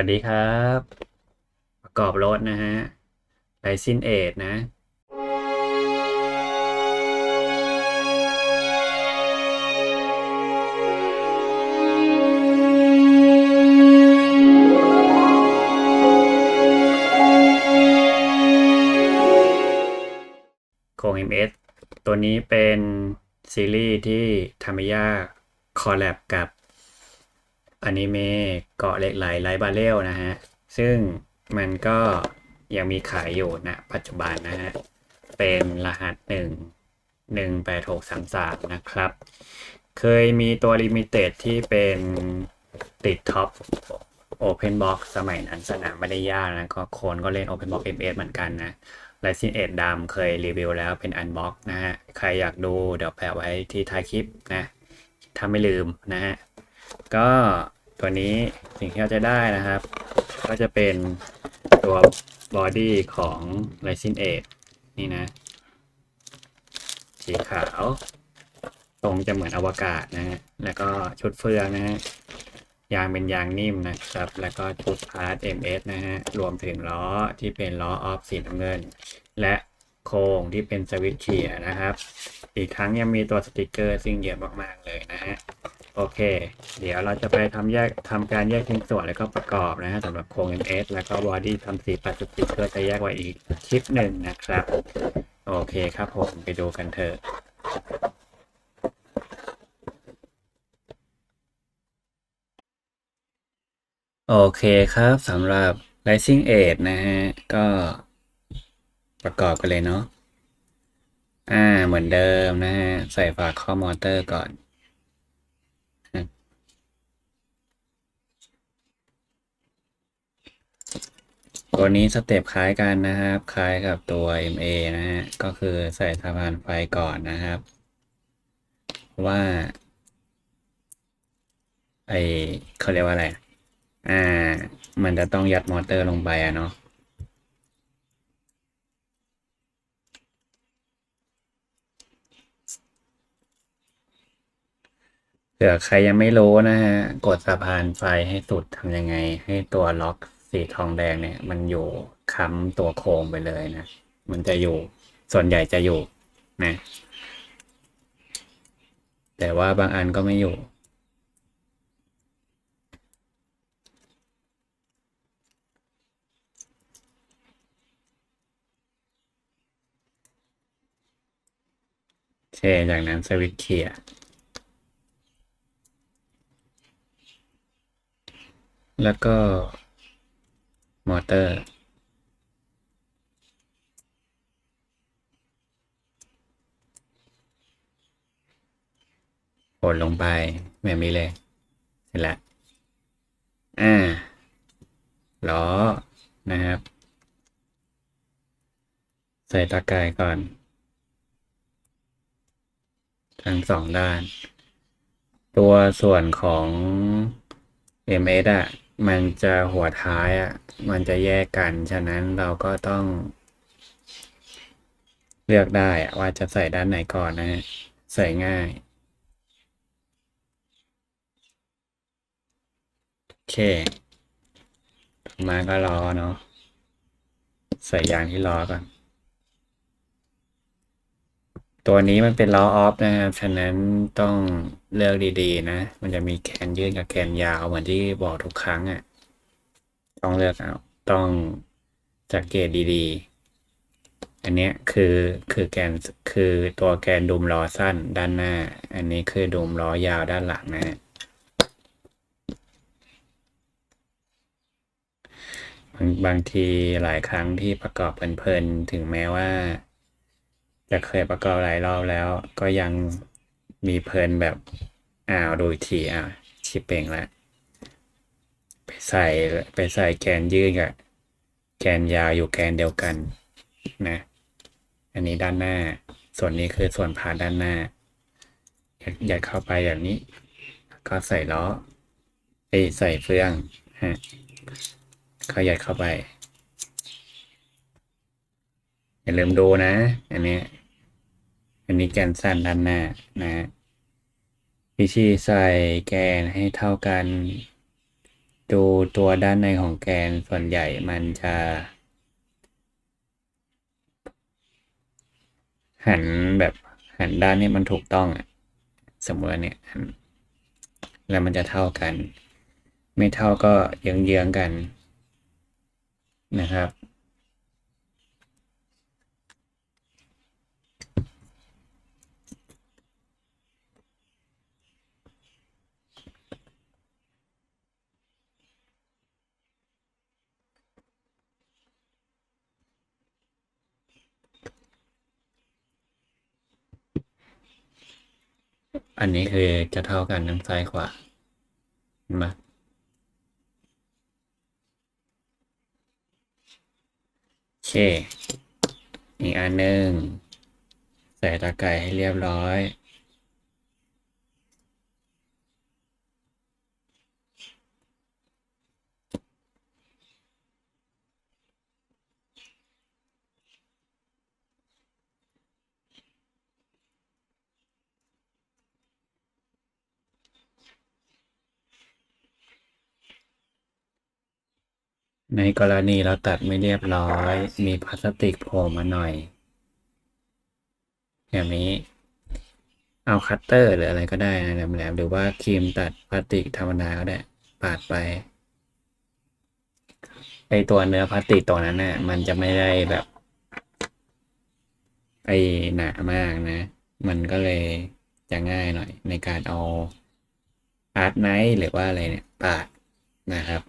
วัสดีครับ ประกอบรถนะฮะไ i ซินเอทนะ โคง MS ตัวนี้เป็นซีรีส์ที่ทามิยากคอลแลบกับ อนิเมะเกาะเหล็กไหลไลบาเรลนะฮะ ซึ่งมันก็ยังมีขายอยู่นะปัจจุบันนะฮะ เป็นรหัส1 18633นะครับ เคยมีตัวลิมิเต็ดที่เป็นติดท็อป Open Box สมัยนั้นสนามไม่ได้ยากนะ ก็คนก็เล่น Open Box MS เหมือนกันนะไลซินเอ็ดดำเคยรีวิวแล้วเป็นอันบ็อกนะฮะ ใครอยากดูเดี๋ยวแปะไว้ที่ท้ายคลิปนะ ถ้าไม่ลืมนะฮะ ก็ตัวนี้สิ่งที่เราจะได้นะครับ ก็จะเป็นตัวบอดี้ของ r i s i n 8นี่นะ สีขาวตรงจะเหมือนอวกาศนะฮะ แล้วก็ชุดเฟืองนะฮะ ยางเป็นยางนิ่มนะครับ แล้วก็ชุดพาร์ท MS นะฮะ รวมถึงล้อที่เป็นล้อออฟสีน้ำเงิน และโครงที่เป็นสวิตช์เขียนะครับ อีกทั้งยังมีตัวสติกเกอร์ซึ่งเยอะมากๆเลยนะฮะ โอเค เดี๋ยวเราจะไปทำแยกทำการแยกชิ้นส่วนแล้วก็ประกอบนะฮะสำหรับโครง MS แล้วก็บอดี้ทำสีปัดสติกเกอร์จะแยกไว้อีกคลิปหนึ่งนะครับ โอเคครับผมไปดูกันเถอะโอเคครับสำหรับ Rising Age นะฮะ ก็ประกอบกันเลยเนาะอ่าเหมือนเดิมนะฮะ ใส่ฝาข้อมอเตอร์ก่อน ตัวนี้สเต็ปคล้ายกันนะครับ คล้ายกับตัว MA นะฮะ ก็คือใส่สะพานไฟก่อนนะครับ ว่าไอเขาเรียกว่าอะไร อ่า มันจะต้องยัดมอเตอร์ลงไปอะเนาะเผื่อใครยังไม่รู้นะฮะ กดสะพานไฟให้สุดทำยังไงให้ตัวล็อก สีทองแดงเนี่ย มันอยู่ค้ำตัวโครงไปเลยนะ มันจะอยู่ส่วนใหญ่จะอยู่นะ แต่ว่าบางอันก็ไม่อยู่โอเคจากนั้นสวิตช์เคลียร์แล้วก็ มอเตอร์ กดลงไปแบบนี้เลยเสร็จแล้วอ่าล้อนะครับ ใส่ตะกายก่อน ทั้งสองด้าน ตัวส่วนของ MS อะ มันจะหัวท้ายอะ มันจะแยกกัน ฉะนั้นเราก็ต้อง เลือกได้อะว่าจะใส่ด้านไหนก่อนนะฮะใส่ง่าย โอเคมาก็ล้อเนาะใส่ยางที่ล้อก่อน ตัวนี้มันเป็นล้อออฟนะครับ ฉะนั้นต้องเลือกดีๆ นะ มันจะมีแกนยืดกับแกนยาวเหมือนที่บอกทุกครั้งอะ่ะ ต้องเลือกเอา ต้องสังเกตดีๆ อันนี้คือคือแกนคือตัวแกนดุมล้อสั้นด้านหน้า อันนี้คือดุมล้อยาวด้านหลังนะฮะบางบางทีหลายครั้งที่ประกอบเพลินๆถึงแม้ว่า จะเคยประกอบหลายรอบแล้ว ก็ยังมีเพลินแบบอ้าวดูทีอ้าวชิปเป่งแล้วไปใส่ไปใส่แกนยืดกับแกนยาวอยู่แกนเดียวกันนะ อันนี้ด้านหน้า ส่วนนี้คือส่วนพาด้านหน้ายัดยัดเข้าไปแบบนี้ ก็ใส่ล้อไอใส่เฟืองฮะเขายัดเข้าไปอย่าลืมดูนะ อันนี้ อันนี้แกนสั้นด้านหน้านะวิธีใส่แกนให้เท่ากัน ดูตัวด้านในของแกนส่วนใหญ่มันจะ หันแบบหันด้านนี้มันถูกต้องอะสมมติเนี่ยหันแล้วมันจะเท่ากัน ไม่เท่าก็เยื้องๆกันนะครับ อันนี้คือจะเท่ากันทั้งซ้ายขวาเห็นไหมโอเค อีกอันหนึ่งใส่ตะไคร้ให้เรียบร้อย ในกรณีเราตัดไม่เรียบร้อย มีพลาสติกโผล่มาหน่อยแบบนี้ เอาคัตเตอร์หรืออะไรก็ได้นะแหลมๆหรือว่าครีมตัดพลาสติกธรรมดาก็ได้ปาดไปไอตัวเนื้อพลาสติกตัวนั้นน่ะ มันจะไม่ได้แบบ ไอหนามากนะ มันก็เลยจะง่ายหน่อยในการเอาอาร์ตไนท์หรือว่าอะไรเนี่ยปาดนะครับ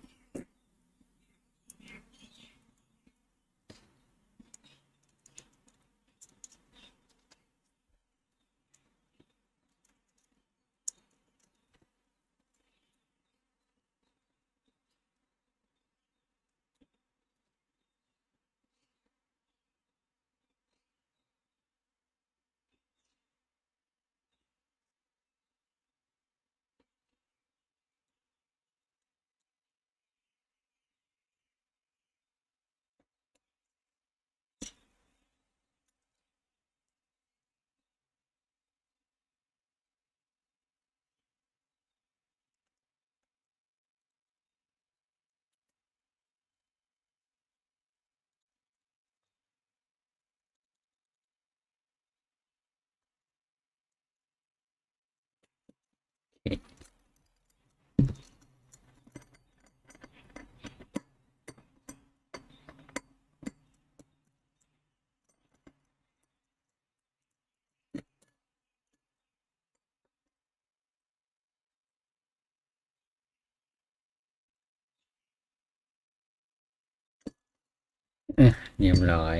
เรียบร้อย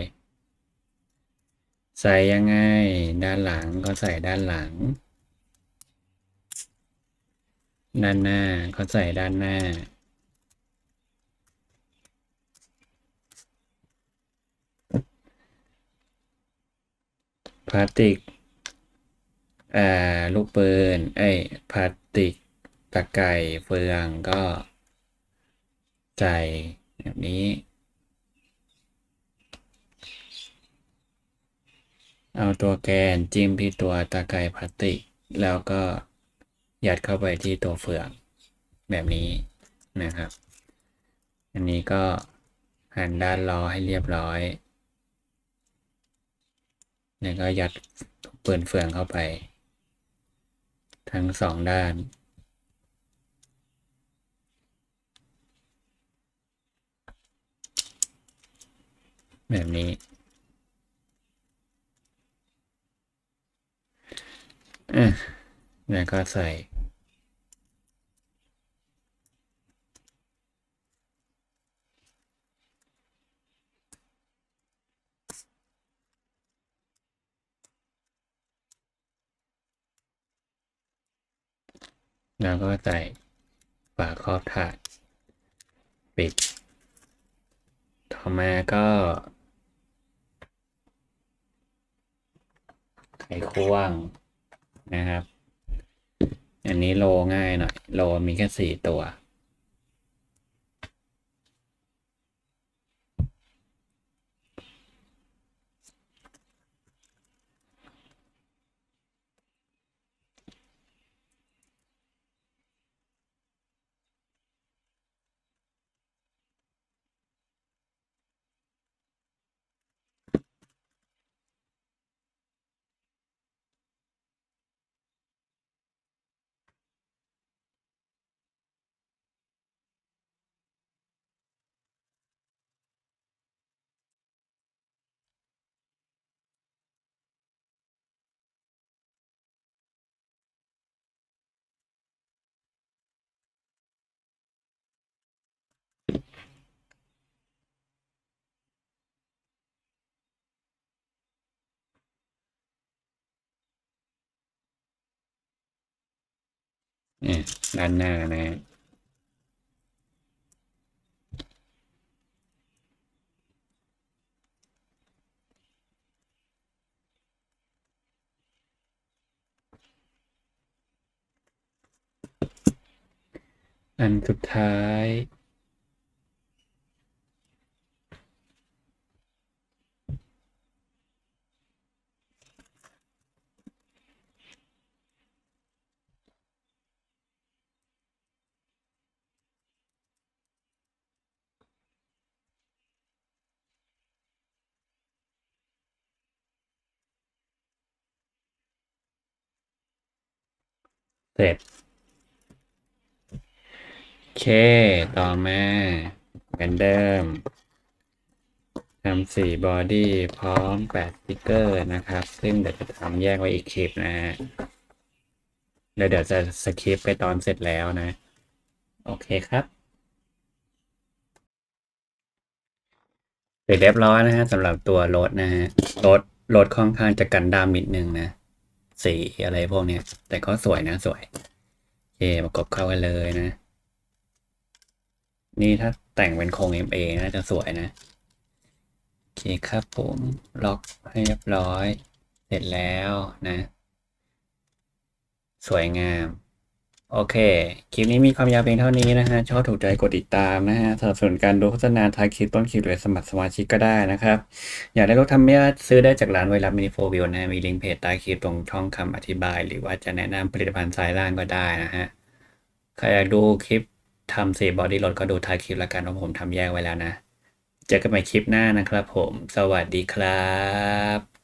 ใส่ยังไง ด้านหลังก็ใส่ด้านหลัง ด้านหน้าก็ใส่ด้านหน้า พลาสติก อ่า ลูกปืนเอ้พลาสติกตะไก่เฟืองก็ใส่แบบนี้ เอาตัวแกนจิ้มที่ตัวตะไคร้พลาสติก แล้วก็ ยัดเข้าไปที่ตัวเฟืองแบบนี้นะครับ อันนี้ก็หันด้านล้อให้เรียบร้อย แล้วก็ยัดปืนเฟืองเข้าไป ทั้งสองด้านแบบนี้ อะ แล้วก็ใส่ แล้วก็ใส่ฝาครอบถาด ปิด ต่อมาก็ไขควงนะครับ อันนี้โลง่ายหน่อย โลมีแค่สี่ตัว เนี่ยด้านหน้านะอันสุดท้าย เสร็จ โอเค ต่อมาเหมือนเดิมทำสีบอดี้พร้อมแปดสติกเกอร์นะครับ ซึ่งเดี๋ยวจะทำแยกไว้อีกคลิปนะฮะแล้วเดี๋ยวจะสคริปไปตอนเสร็จแล้วนะ โอเคครับเสร็จเรียบร้อยนะฮะสำหรับตัวรถนะฮะรถรถค่อนข้างจะกันดามนิดนึงนะ สีอะไรพวกเนี้ย แต่ก็สวยนะสวย โอเคประกบเข้ากันเลยนะ นี่ถ้าแต่งเป็นโครง MA น่าจะสวยนะ โอเคครับผมล็อกให้เรียบร้อย เสร็จแล้วนะ สวยงาม โอเค คลิปนี้มีความยาวเพียงเท่านี้นะฮะ ชอบถูกใจกดติดตามนะฮะสนับสนุนการดูโฆษณาท้ายคลิปต้นคลิปหรือสมัครสมาชิกก็ได้นะครับ อยากได้รถทำไม่ซื้อได้จากร้านไวรับมินิโฟวิวนะฮะมีลิงก์เพจใต้คลิปตรงช่องคำอธิบาย หรือว่าจะแนะนำผลิตภัณฑ์สายล่างก็ได้นะฮะ ใครอยากดูคลิปทำสีบอดี้รถก็ดูท้ายคลิปล้วกันว่าผมทำแยกไว้แล้วนะ เจอกันใหม่คลิปหน้านะครับผม สวัสดีครับ